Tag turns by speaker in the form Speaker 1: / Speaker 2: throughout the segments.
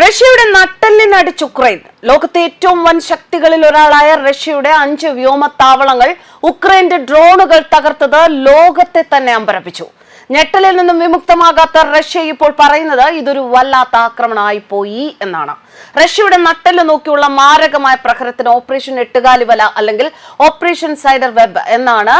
Speaker 1: റഷ്യയുടെ നട്ടെല്ലിനടിച്ച് ഉക്രൈൻ ലോകത്തെ ഏറ്റവും വൻ ശക്തികളിൽ ഒരാളായ റഷ്യയുടെ അഞ്ച് വ്യോമത്താവളങ്ങൾ ഉക്രൈന്റെ ഡ്രോണുകൾ തകർത്തത് ലോകത്തെ തന്നെ അമ്പരപ്പിച്ചു. ഞെട്ടലിൽ നിന്നും വിമുക്തമാകാത്ത റഷ്യ ഇപ്പോൾ പറയുന്നത് ഇതൊരു വല്ലാത്ത ആക്രമണമായി പോയി എന്നാണ്. റഷ്യയുടെ നട്ടെല്ല് നോക്കിയുള്ള മാരകമായ പ്രഹരത്തിന് ഓപ്പറേഷൻ എട്ടുകാലി വല അല്ലെങ്കിൽ ഓപ്പറേഷൻ സൈഡർ വെബ് എന്നാണ്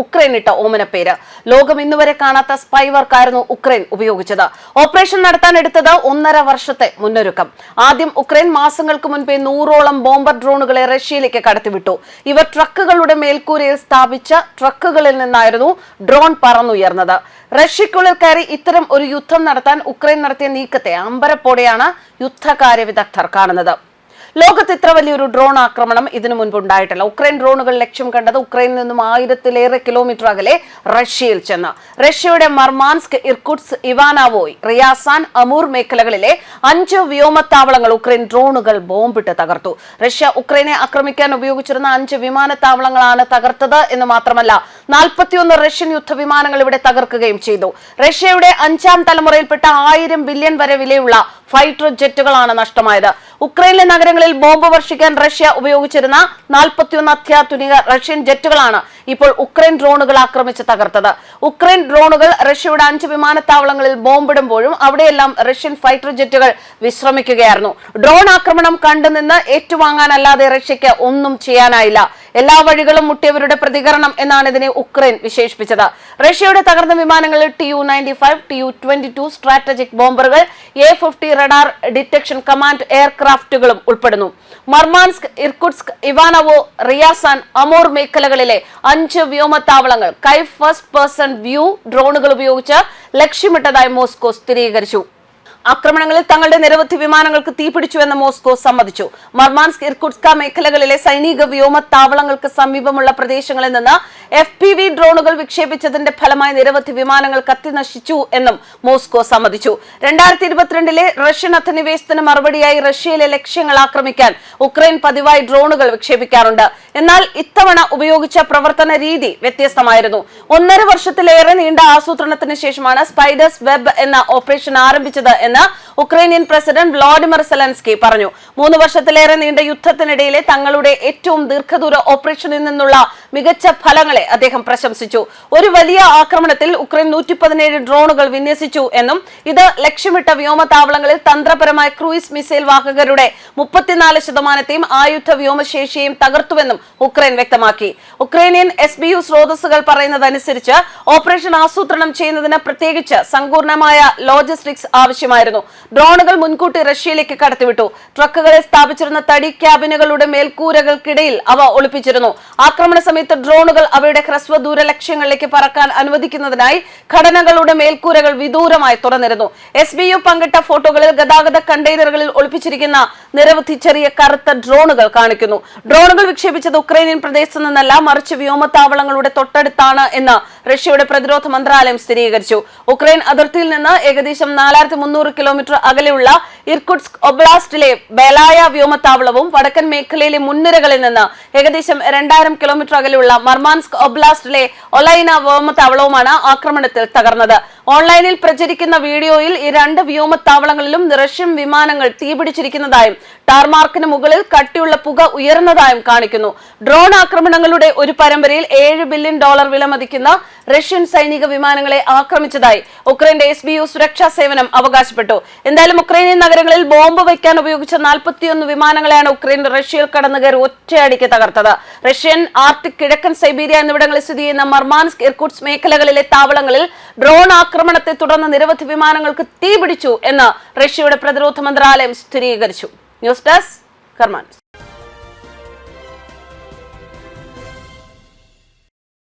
Speaker 1: ഉക്രൈൻ ഇട്ട ഓമന പേര്. ലോകം ഇന്നുവരെ കാണാത്ത സ്പൈവർക്കായിരുന്നു ഉക്രൈൻ ഉപയോഗിച്ചത്. ഓപ്പറേഷൻ നടത്താൻ എടുത്തത് ഒന്നര വർഷത്തെ മുന്നൊരുക്കം. ആദ്യം ഉക്രൈൻ മാസങ്ങൾക്ക് മുൻപേ നൂറോളം ബോംബർ ഡ്രോണുകളെ റഷ്യയിലേക്ക് കടത്തിവിട്ടു. ഇവർ ട്രക്കുകളുടെ മേൽക്കൂരയിൽ സ്ഥാപിച്ച ട്രക്കുകളിൽ നിന്നായിരുന്നു ഡ്രോൺ പറന്നുയർന്നത്. റഷ്യക്കുള്ളിൽ കയറി ഇത്തരം ഒരു യുദ്ധം നടത്താൻ ഉക്രൈൻ നടത്തിയ നീക്കത്തെ അമ്പരപ്പോടെയാണ് യുദ്ധകാര്യ വിദഗ്ധർ കാണുന്നത്. ലോകത്ത് ഇത്ര വലിയൊരു ഡ്രോൺ ആക്രമണം ഇതിനു മുൻപ് ഉണ്ടായിട്ടില്ല ഉക്രൈൻ ഡ്രോണുകൾ ലക്ഷ്യം കണ്ടത് ഉക്രൈനിൽ നിന്നും ആയിരത്തിലേറെ കിലോമീറ്റർ അകലെ റഷ്യയിൽ ചെന്ന്. റഷ്യയുടെ Murmansk Irkutsk Ivanovo Ryazan Amur മേഖലകളിലെ അഞ്ച് വ്യോമത്താവളങ്ങൾ ഉക്രൈൻ ഡ്രോണുകൾ ബോംബിട്ട് തകർത്തു. റഷ്യ ഉക്രൈനെ ആക്രമിക്കാൻ ഉപയോഗിച്ചിരുന്ന അഞ്ച് വിമാനത്താവളങ്ങളാണ് തകർത്തത് എന്ന് മാത്രമല്ല നാൽപ്പത്തിയൊന്ന് റഷ്യൻ യുദ്ധവിമാനങ്ങൾ ഇവിടെ തകർക്കുകയും ചെയ്തു. റഷ്യയുടെ അഞ്ചാം തലമുറയിൽപ്പെട്ട ആയിരം ബില്യൺ വരെ വിലയുള്ള ഫൈറ്റർ ജെറ്റുകളാണ് നഷ്ടമായത്. ഉക്രൈനിലെ നഗരങ്ങളിൽ ബോംബ് വർഷിക്കാൻ റഷ്യ ഉപയോഗിച്ചിരുന്ന നാൽപ്പത്തിയൊന്ന് അത്യാധുനിക റഷ്യൻ ജെറ്റുകളാണ് ഇപ്പോൾ ഉക്രൈൻ ഡ്രോണുകൾ ആക്രമിച്ച് തകർത്തത്. ഉക്രൈൻ ഡ്രോണുകൾ റഷ്യയുടെ അഞ്ച് വിമാനത്താവളങ്ങളിൽ ബോംബിടുമ്പോഴും അവിടെയെല്ലാം റഷ്യൻ ഫൈറ്റർ ജെറ്റുകൾ വിശ്രമിക്കുകയായിരുന്നു. ഡ്രോൺ ആക്രമണം കണ്ടുനിന്ന് ഏറ്റുവാങ്ങാനല്ലാതെ റഷ്യക്ക് ഒന്നും ചെയ്യാനായില്ല. എല്ലാ വഴികളും മുട്ടിയവരുടെ പ്രതികരണം എന്നാണ് ഇതിനെ ഉക്രൈൻ വിശേഷിപ്പിച്ചത്. റഷ്യയുടെ തകർന്ന വിമാനങ്ങളിൽ T U ninety five T U twenty two strategic ബോംബറുകൾ A fifty radar detection command എയർക്രാഫ്റ്റുകളും ഉൾപ്പെടുന്നു. Murmansk Irkutsk Ivanovo Ryazan Amur മേഖലകളിലെ അഞ്ച് വ്യോമത്താവളങ്ങൾ കൈ ഫസ്റ്റ് പേഴ്സൺ വ്യൂ ഡ്രോണുകൾ ഉപയോഗിച്ച് ലക്ഷ്യമിട്ടതായി മോസ്കോ സ്ഥിരീകരിച്ചു. ആക്രമണങ്ങളിൽ തങ്ങളുടെ നിരവധി വിമാനങ്ങൾക്ക് തീപിടിച്ചുവെന്ന് മോസ്കോ സമ്മതിച്ചു. മർമാൻസ്ക് ഇർകുട്സ്ക മേഖലകളിലെ സൈനിക വ്യോമ താവളങ്ങൾക്ക് സമീപമുള്ള പ്രദേശങ്ങളിൽ നിന്ന് എഫ് പി വി ഡ്രോണുകൾ വിക്ഷേപിച്ചതിന്റെ ഫലമായി നിരവധി വിമാനങ്ങൾ കത്തിനശിച്ചു എന്നും മോസ്കോ സമ്മതിച്ചു. രണ്ടായിരത്തി ഇരുപത്തിരണ്ടിലെ റഷ്യൻ അധിനിവേശത്തിന് മറുപടിയായി റഷ്യയിലെ ലക്ഷ്യങ്ങൾ ആക്രമിക്കാൻ ഉക്രൈൻ പതിവായി ഡ്രോണുകൾ വിക്ഷേപിക്കാറുണ്ട്. എന്നാൽ ഇത്തവണ ഉപയോഗിച്ച പ്രവർത്തന രീതി വ്യത്യസ്തമായിരുന്നു. ഒന്നര വർഷത്തിലേറെ നീണ്ട ആസൂത്രണത്തിന് ശേഷമാണ് സ്പൈഡേഴ്സ് വെബ് എന്ന ഓപ്പറേഷൻ ആരംഭിച്ചത് എന്ന് ഉക്രൈനിയൻ പ്രസിഡന്റ് വ്ളാഡിമിർ സെലൻസ്കി പറഞ്ഞു. മൂന്ന് വർഷത്തിലേറെ നീണ്ട യുദ്ധത്തിനിടയിലെ തങ്ങളുടെ ഏറ്റവും ദീർഘദൂര ഓപ്പറേഷനിൽ നിന്നുള്ള മികച്ച ഫലങ്ങളെ അദ്ദേഹം പ്രശംസിച്ചു. ഒരു വലിയ ആക്രമണത്തിൽ ഉക്രൈൻ നൂറ്റി പതിനേഴ് ഡ്രോണുകൾ വിന്യസിച്ചു എന്നും ഇത് ലക്ഷ്യമിട്ട വ്യോമതാവളങ്ങളിൽ തന്ത്രപരമായ ക്രൂയിസ് മിസൈൽ വാഹകരുടെ മുപ്പത്തിനാല് ശതമാനത്തെയും ആയുധ വ്യോമശേഷിയെയും തകർത്തുവെന്നും ഉക്രൈൻ വ്യക്തമാക്കി. ഉക്രൈനിയൻ എസ് ബി യു സ്രോതസ്സുകൾ പറയുന്നതനുസരിച്ച് ഓപ്പറേഷൻ ആസൂത്രണം ചെയ്യുന്നതിന് പ്രത്യേകിച്ച് സങ്കീർണമായ ലോജിസ്റ്റിക്സ് ആവശ്യമായിരുന്നു. ഡ്രോണുകൾ മുൻകൂട്ടി റഷ്യയിലേക്ക് കടത്തിവിട്ടു. ട്രക്കുകളെ സ്ഥാപിച്ചിരുന്ന തടി ക്യാബിനുകളുടെ മേൽക്കൂരകൾക്കിടയിൽ അവ ഒളിപ്പിച്ചിരുന്നു. ആക്രമണ സമയത്ത് ഡ്രോണുകൾ അവയുടെ ഹ്രസ്വദൂര ലക്ഷ്യങ്ങളിലേക്ക് പറക്കാൻ അനുവദിക്കുന്നതിനായി ഘടനകളുടെ മേൽക്കൂരകൾ വിദൂരമായി തുറന്നിരുന്നു. എസ് ബി യു പങ്കിട്ട ഫോട്ടോകളിൽ ഗതാഗത കണ്ടെയ്നറുകളിൽ ഒളിപ്പിച്ചിരിക്കുന്ന നിരവധി ചെറിയ കറുത്ത ഡ്രോണുകൾ കാണിക്കുന്നു. ഡ്രോണുകൾ വിക്ഷേപിച്ചത് ഉക്രൈനിയൻ പ്രദേശത്ത് നിന്നല്ല മറിച്ച് വ്യോമത്താവളങ്ങളുടെ തൊട്ടടുത്താണ് എന്ന് റഷ്യയുടെ പ്രതിരോധ മന്ത്രാലയം സ്ഥിരീകരിച്ചു. ഉക്രൈൻ അതിർത്തിയിൽ നിന്ന് ഏകദേശം നാലായിരത്തി മുന്നൂറ് അകലെയുള്ള ഇർകുട്സ്ക് ഒബ്ലാസ്റ്റിലെ ബലായ വ്യോമത്താവളവും വടക്കൻ മേഖലയിലെ മുൻനിരകളിൽ നിന്ന് ഏകദേശം രണ്ടായിരം കിലോമീറ്റർ അകലെയുള്ള മർമാൻസ്ക് ഒബ്ലാസ്റ്റിലെ ഒലൈന വ്യോമത്താവളവുമാണ് ആക്രമണത്തിൽ തകർന്നത്. ഓൺലൈനിൽ പ്രചരിക്കുന്ന വീഡിയോയിൽ ഈ രണ്ട് വ്യോമത്താവളങ്ങളിലും റഷ്യൻ വിമാനങ്ങൾ തീപിടിച്ചിരിക്കുന്നതായും ടാർമാർക്കിന് മുകളിൽ കട്ടിയുള്ള പുക ഉയർന്നതായും കാണിക്കുന്നു. ഡ്രോൺ ആക്രമണങ്ങളുടെ ഒരു പരമ്പരയിൽ ഏഴ് ബില്യൺ ഡോളർ വിലമതിക്കുന്ന റഷ്യൻ സൈനിക വിമാനങ്ങളെ ആക്രമിച്ചതായി ഉക്രൈന്റെ എസ് സുരക്ഷാ സേവനം അവകാശപ്പെട്ടു. എന്തായാലും ഉക്രൈനിയൻ നഗരങ്ങളിൽ ബോംബ് വയ്ക്കാൻ ഉപയോഗിച്ച നാൽപ്പത്തിയൊന്ന് വിമാനങ്ങളെയാണ് ഉക്രൈൻ റഷ്യയിൽ കടന്നുകയറി ഒറ്റയടിക്ക് തകർത്തത്. റഷ്യൻ ആർട്ടിക് കിഴക്കൻ സൈബീരിയ എന്നിവിടങ്ങളിൽ സ്ഥിതി ചെയ്യുന്ന മർമാൻസ്ക് ഇർകുട്സ് മേഖലകളിലെ താവളങ്ങളിൽ ഡ്രോൺ ആക്രമണത്തെ തുടർന്ന് നിരവധി വിമാനങ്ങൾക്ക് തീപിടിച്ചു എന്ന് റഷ്യയുടെ പ്രതിരോധ മന്ത്രാലയം സ്ഥിരീകരിച്ചു. News desk Karman